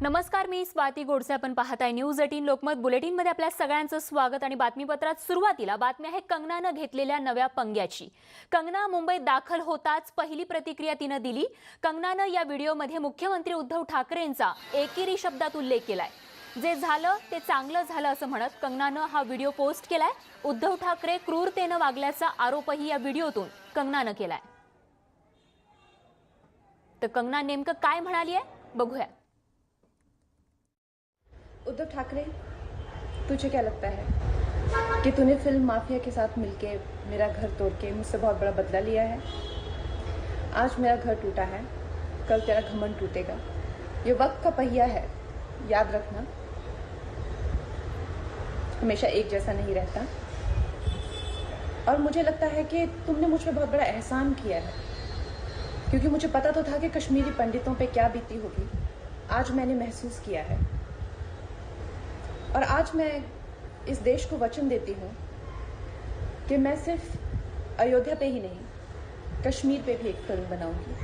नमस्कार मी स्वाती गोडसे. आपण पाहताय न्यूज एटीन लोकमत बुलेटिनमध्ये आपल्या सगळ्यांचं स्वागत आणि बातमीपत्रात सुरुवातीला बातमी आहे कंगनानं घेतलेल्या नव्या पंग्याची. कंगना मुंबईत दाखल होताच पहिली प्रतिक्रिया तिनं दिली. कंगनानं या व्हिडिओमध्ये मुख्यमंत्री उद्धव ठाकरेंचा एकेरी शब्दात उल्लेख केलाय. जे झालं ते चांगलं झालं असं म्हणत कंगनानं हा व्हिडिओ पोस्ट केलाय. उद्धव ठाकरे क्रूरतेनं वागल्याचा आरोपही या व्हिडिओतून कंगनानं केलाय. तर कंगना नेमकं काय म्हणाली आहे बघूया. उद्धव ठाकरे, तुझे क्या लगता है कि तूने फ़िल्म माफिया के साथ मिलके मेरा घर तोड़ के मुझसे बहुत बड़ा बदला लिया है? आज मेरा घर टूटा है, कल तेरा घमंड टूटेगा। ये वक्त का पहिया है, याद रखना। हमेशा एक जैसा नहीं रहता। और मुझे लगता है कि तुमने मुझ पर बहुत बड़ा एहसान किया है। क्योंकि मुझे पता तो था कि कश्मीरी पंडितों पे क्या बीती होगी। आज मैंने महसूस किया है। और आज मैं इस देश को वचन देती हूँ कि मैं सिर्फ़ अयोध्या पे ही नहीं, कश्मीर पे भी एक फ़िल्म बनाऊँगी।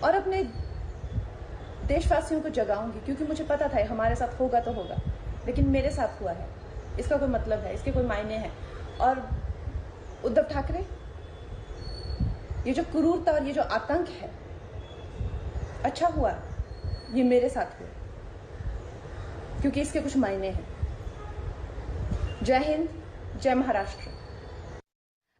और अपने देशवासियों को जगाऊँगी, क्योंकि मुझे पता था, हमारे साथ होगा तो होगा, लेकिन मेरे साथ हुआ है। इसका कोई मतलब है, इसके कोई मायने हैं। और उद्धव ठाकरे, ये जो क्रूरता और ये जो आतंक है अच्छा हुआ, ये मेरे साथ हुआ। क्योंकि इसके कुछ मायने हैं। जय हिंद जय महाराष्ट्र।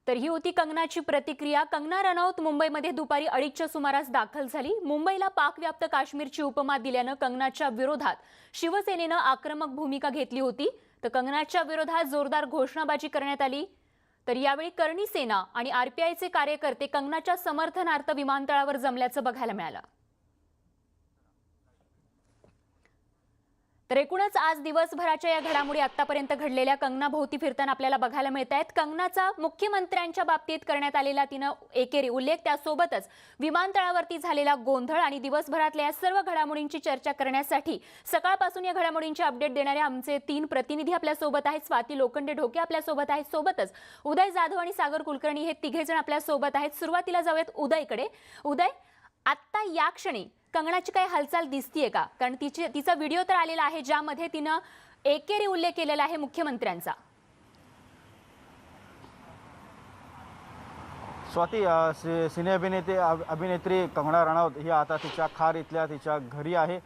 तर ही होती कंगनाची प्रतिक्रिया. कंगना रनौत मुंबईमध्ये दुपारी अडीचच्या सुमारास दाखल झाली. मुंबईला पाकव्याप्त काश्मीरची उपमा दिल्यानं कंगनाच्या विरोधात शिवसेनेनं आक्रमक भूमिका घेतली होती. तर कंगनाच्या विरोधात जोरदार घोषणाबाजी करण्यात आली. तर यावेळी करणी सेना आणि आरपीआयचे कार्यकर्ते कंगनाच्या समर्थनार्थ विमानतळावर जमल्याचं बघायला मिळालं. तर एकूणच आज दिवसभराच्या या घडामोडी आतापर्यंत घडलेल्या कंगना भोवती फिरताना आपल्याला बघायला मिळत आहेत कंगनाचा मुख्यमंत्र्यांच्या बाबतीत करण्यात आलेला तिनं एकेरी उल्लेख त्यासोबतच विमानतळावरती झालेला गोंधळ आणि दिवसभरातल्या या सर्व घडामोडींची चर्चा करण्यासाठी सकाळपासून या घडामोडींचे अपडेट देणारे आमचे तीन प्रतिनिधी आपल्यासोबत आहेत. स्वाती लोखंडे ढोके आपल्यासोबत आहेत. सोबतच उदय जाधव आणि सागर कुलकर्णी हे तिघेजण आपल्यासोबत आहेत. सुरुवातीला जाऊयात उदयकडे. उदय आत्ता या क्षणी कंगनाची काही हालचाल दिसतीये का? कारण तिचे तिचा व्हिडिओ तर आलेला आहे ज्यामध्ये तिनं एकेरी उल्लेख केलेला आहे मुख्यमंत्र्यांचा. स्वाती सि सिने अभिनेते अभिनेत्री कंगना राणावत ही आता तिच्या खार इथल्या तिच्या घरी आहे.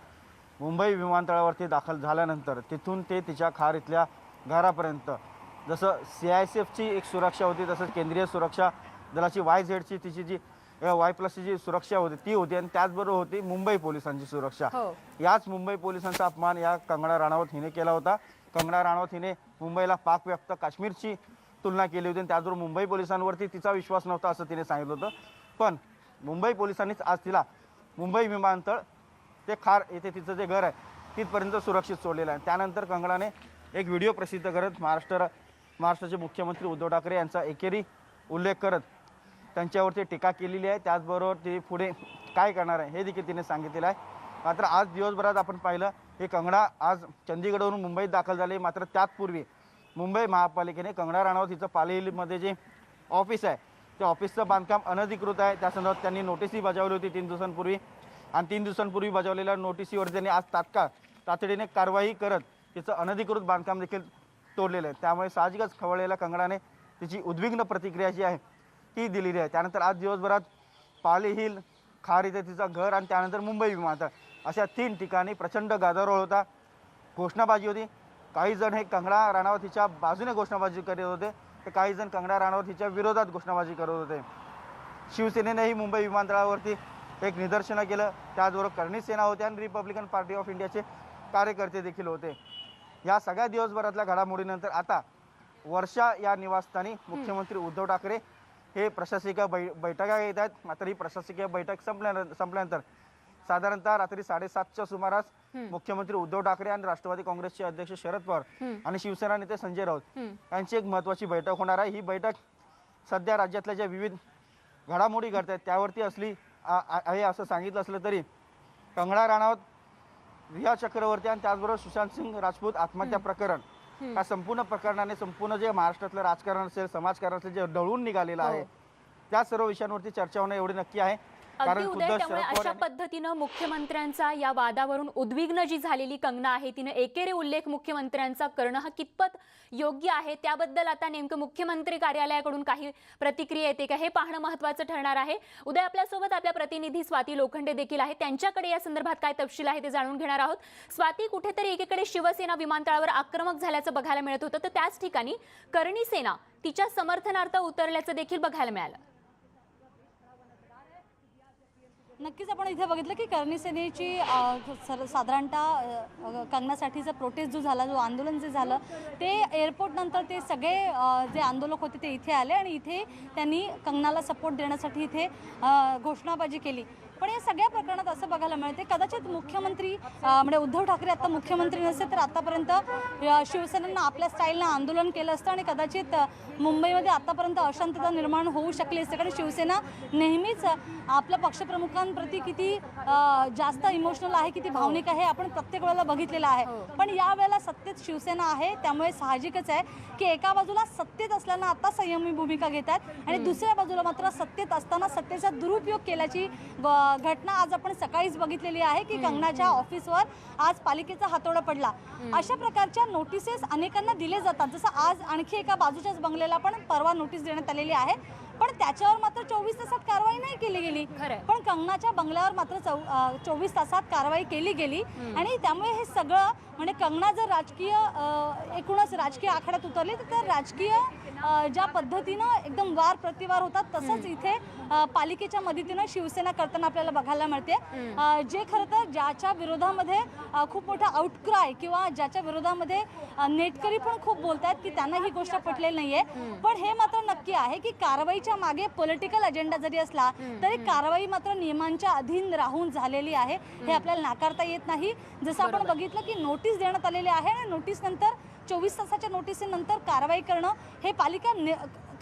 मुंबई विमानतळावरती दाखल झाल्यानंतर तिथून ते तिच्या खार इथल्या घरापर्यंत. जसं सी आय सी एफची एक सुरक्षा होती तसंच केंद्रीय सुरक्षा दलाची वाय झेडची तिची जी वाय प्लसची जी सुरक्षा होती ती होती आणि त्याचबरोबर होती मुंबई पोलिसांची सुरक्षा. हो. याच मुंबई पोलिसांचा अपमान या कंगना राणावत हिने केला होता. कंगना राणावत हिने मुंबईला पाकव्याप्त काश्मीरची तुलना केली होती आणि त्याचबरोबर मुंबई पोलिसांवरती तिचा विश्वास नव्हता असं तिने सांगितलं होतं. पण मुंबई पोलिसांनीच आज तिला मुंबई विमानतळ ते खार येथे तिचं जे घर आहे तिथपर्यंत सुरक्षित सोडलेलं आहे. त्यानंतर कंगनाने एक व्हिडिओ प्रसिद्ध करत महाराष्ट्र महाराष्ट्राचे मुख्यमंत्री उद्धव ठाकरे यांचा एकेरी उल्लेख करत त्यांच्यावरती टीका केलेली आहे. त्याचबरोबर ती पुढे काय करणार आहे हे देखील तिने सांगितलेलं आहे. मात्र आज दिवसभरात आपण पाहिलं हे कंगना आज चंदीगडवरून मुंबईत दाखल झाले. मात्र त्याचपूर्वी मुंबई महापालिकेने कंगना राणावत हिचं पाली जे ऑफिस आहे त्या ऑफिसचं बांधकाम अनधिकृत आहे. त्यासंदर्भात त्यांनी नोटीसही बजावली होती तीन दिवसांपूर्वी. आणि तीन दिवसांपूर्वी बजावलेल्या नोटीसीवर त्यांनी आज तात्काळ तातडीने कारवाई करत तिचं अनधिकृत बांधकाम देखील तोडलेलं आहे. त्यामुळे साहजिकच खवळलेल्या कंगडाने तिची उद्विग्न प्रतिक्रिया जी आहे ती दिलेली आहे. त्यानंतर आज दिवसभरात पाली हिल खार इथे तिचं घर आणि त्यानंतर मुंबई विमानतळ. अशा तीन ठिकाणी प्रचंड गाजारोळ होता. घोषणाबाजी होती. काही जण हे कंगना राणावत हिच्या बाजूने घोषणाबाजी करत होते. तर काही जण कंगना राणावत हिच्या विरोधात घोषणाबाजी करत होते. शिवसेनेनेही मुंबई विमानतळावरती एक निदर्शनं केलं. त्याचबरोबर करणी सेना होते आणि रिपब्लिकन पार्टी ऑफ इंडियाचे कार्यकर्ते देखील होते. या सगळ्या दिवसभरातल्या घडामोडीनंतर आता वर्षा या निवासस्थानी मुख्यमंत्री उद्धव ठाकरे हे प्रशासकीय बै बैठका घेत आहेत. मात्र ही प्रशासकीय बैठक संपल्यानंतर संपल्यानंतर साधारणतः रात्री साडेसातच्या सुमारास मुख्यमंत्री उद्धव ठाकरे आणि राष्ट्रवादी काँग्रेसचे अध्यक्ष शरद पवार आणि शिवसेना नेते संजय राऊत यांची एक महत्त्वाची बैठक होणार आहे. ही बैठक सध्या राज्यातल्या ज्या विविध घडामोडी घडत आहेत त्यावरती असली आहे असं सांगितलं असलं तरी कंगना राणावत रिया चक्रवर्ती आणि त्याचबरोबर सुशांत सिंग राजपूत आत्महत्या प्रकरण या संपूर्ण प्रकरणाने संपूर्ण जे महाराष्ट्रातलं राजकारण असेल समाजकारण असेल जे ढळून निघालेलं आहे त्या सर्व विषयांवरती चर्चा होणं एवढी नक्की आहे. अगदी उदय त्यामुळे अशा पद्धतीनं मुख्यमंत्र्यांचा या वादावरून उद्विग्न जी झालेली कंगना आहे. तिनं एकेरी उल्लेख मुख्यमंत्र्यांचा करणं हा कितपत योग्य आहे? त्याबद्दल आता नेमकं मुख्यमंत्री कार्यालयाकडून काही प्रतिक्रिया येते का? हे पाहणं महत्वाचं ठरणार आहे. उदय आपल्यासोबत आपल्या प्रतिनिधी स्वाती लोखंडे देखील आहे त्यांच्याकडे या संदर्भात काय तपशील आहे ते जाणून घेणार आहोत. स्वाती कुठेतरी एकीकडे शिवसेना विमानतळावर आक्रमक झाल्याचं बघायला मिळत होतं. तर त्याच ठिकाणी करणी सेना तिच्या समर्थनार्थ उतरल्याचं देखील बघायला मिळालं. नक्कीच आपण इथे बघितलं की करणी सेनेची सर साधारणतः कंगनासाठीचा प्रोटेस्ट जो झाला जो आंदोलन जे झालं ते एअरपोर्ट नंतर ते सगळे जे आंदोलक होते ते इथे आले आणि इथे त्यांनी कंगनाला सपोर्ट देण्यासाठी इथे घोषणाबाजी केली. पण या सगळ्या प्रकरणात असं बघायला मिळते कदाचित मुख्यमंत्री म्हणजे उद्धव ठाकरे आता मुख्यमंत्री नसते तर आतापर्यंत शिवसेनेनं आपल्या स्टाईलनं आंदोलन केलं असतं आणि कदाचित मुंबईमध्ये आतापर्यंत अशांतता निर्माण होऊ शकली असते. कारण शिवसेना नेहमीच आपल्या पक्षप्रमुखांप्रती किती जास्त इमोशनल आहे किती भावनिक आहे आपण प्रत्येक वेळेला बघितलेलं आहे. पण या वेळेला सत्तेत शिवसेना आहे त्यामुळे साहजिकच आहे की एका बाजूला सत्तेत असल्यानं आता संयमी भूमिका घेतात आणि दुसऱ्या बाजूला मात्र सत्तेत असताना सत्तेचा दुरुपयोग केल्याची घटना आज आपण सकाळीच बघितलेली आहे की कंगनाच्या ऑफिसवर आज पालिकेचा हातोडा पडला. अशा प्रकारच्या नोटिसेस अनेकांना दिले जातात. जसं आज आणखी एका बाजूच्याच बंगल्याला पण परवा नोटीस देण्यात आलेली आहे. पण त्याच्यावर मात्र चोवीस तासात कारवाई नाही केली गेली. पण कंगनाच्या बंगल्यावर मात्र चोवीस तासात कारवाई केली गेली. आणि त्यामुळे हे सगळं म्हणजे कंगना जर राजकीय एकूणच राजकीय आखाड्यात उतरली तर राजकीय ज्या पद्धतीनं एकदम वार प्रतिवार होतात तसंच इथे पालिकेच्या मदतीनं शिवसेना करताना आपल्याला बघायला मिळते. जे खरं तर ज्याच्या विरोधामध्ये खूप मोठा आउटक्राय किंवा ज्याच्या विरोधामध्ये नेटकरी पण खूप बोलतात की त्यांना ही गोष्ट पटलेली नाहीये. पण हे मात्र नक्की आहे की कारवाईच्या मागे पॉलिटिकल अजेंडा जरी असला तरी कारवाई मात्र नियमांच्या अधीन राहून झालेली आहे. हे आपल्याला नाकारता येत नाही. जसं आपण बघितलं की नोटीस देण्यात आलेली आहे आणि नोटीस नंतर चोवीस तासाच्या नोटीसीनंतर कारवाई करणं हे पालिका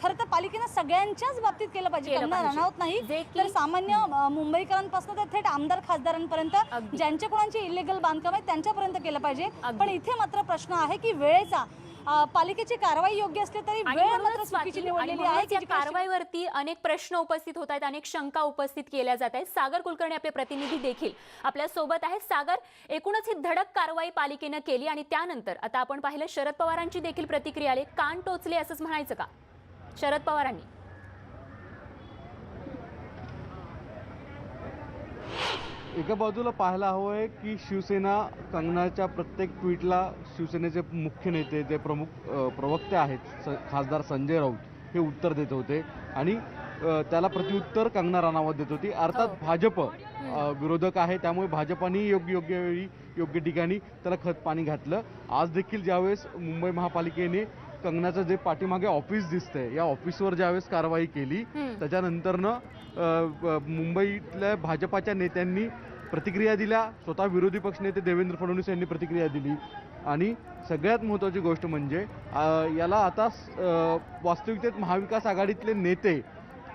खरं तर पालिकेनं सगळ्यांच्याच बाबतीत केलं पाहिजे पाहिजे. राणावत नाही तर सामान्य मुंबईकरांपासून तर थेट आमदार खासदारांपर्यंत. ज्यांच्या कोणाची इलिगल बांधकाम आहे त्यांच्यापर्यंत केलं पाहिजे. पण इथे मात्र प्रश्न आहे की वेळेचा पालिकेची कारवाई योग्य असली तरी वेळ मात्र चुकीची निवडलेली आहे कारवाईवरती अनेक प्रश्न उपस्थित होत आहेत अनेक शंका उपस्थित केल्या जात आहेत. सागर कुलकर्णी आपले प्रतिनिधी देखील आपल्यासोबत आहेत. सागर एकूणच ही धडक कारवाई पालिकेनं केली आणि त्यानंतर आता आपण पाहिलं शरद पवारांची देखील प्रतिक्रिया आली. कान टोचले असंच म्हणायचं का? शरद पवारांनी. एका बाजूला पाहायला हवं आहे की शिवसेना कंगनाच्या प्रत्येक ट्विटला शिवसेनेचे मुख्य नेते जे प्रमुख प्रवक्ते आहेत स खासदार संजय राऊत हे उत्तर देत होते. आणि त्याला प्रत्युत्तर कंगना राणावत देत होती. अर्थात भाजप अ, विरोधक आहे. त्यामुळे भाजपाने योग्य योग्य वेळी योग्य ठिकाणी त्याला खत पाणी घातलं. आज देखील ज्यावेळेस मुंबई महापालिकेने कंगनाचं जे पाठीमागे ऑफिस दिसतंय या ऑफिसवर ज्यावेळेस कारवाई केली त्याच्यानंतरनं मुंबईतल्या भाजपाच्या नेत्यांनी प्रतिक्रिया दिल्या. स्वतः विरोधी पक्षनेते देवेंद्र फडणवीस यांनी प्रतिक्रिया दिली. आणि सगळ्यात महत्त्वाची गोष्ट म्हणजे याला आता वास्तविकतेत महाविकास आघाडीतले नेते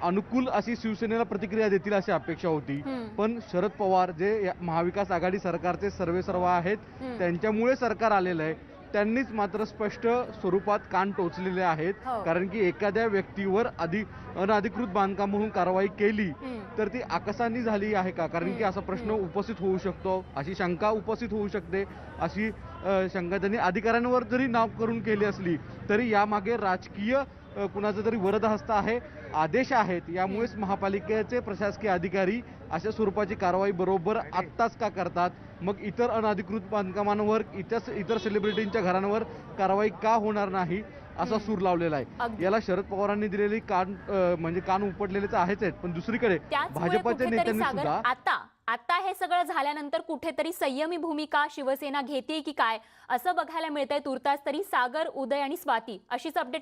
अनुकूल अशी शिवसेनेला प्रतिक्रिया देतील अशी अपेक्षा होती. पण शरद पवार जे महाविकास आघाडी सरकारचे सर्वेसर्वा आहेत त्यांच्यामुळे सरकार आलेलं आहे. त्यांनीच मात्र स्पष्ट स्वरूपात कान टोचलेले आहेत. हो. कारण की एखाद्या व्यक्तीवर अधिक अनधिकृत बांधकाम म्हणून कारवाई केली तर ती आकसानी झाली आहे का? कारण की असा प्रश्न उपस्थित होऊ शकतो अशी शंका उपस्थित होऊ शकते अशी शंका त्यांनी अधिकाऱ्यांवर जरी नाव करून केली असली तरी यामागे राजकीय कुणाचा तरी वरद हस्त आहे आदेश आहेत यामुळेच महापालिकेचे प्रशासकीय अधिकारी अशा स्वरूपाची कारवाई बरोबर आत्ताच का करतात मग इतर अनधिकृत बांधकामांवर इतर इतर सेलिब्रिटींच्या घरांवर कारवाई का होणार नाही असा सूर लावलेला आहे. याला शरद पवारांनी दिलेली कान म्हणजे कान उपटलेलेच आहेच आहेत पण दुसरीकडे भाजपच्या नेत्यांनी सुद्धा आता आता हे सगळं झाल्यानंतर कुठेतरी संयमी भूमिका शिवसेना घेते की काय असं बघायला मिळतंय तुर्तास तरी सागर उदय आणि स्वाती अशीच अपडेट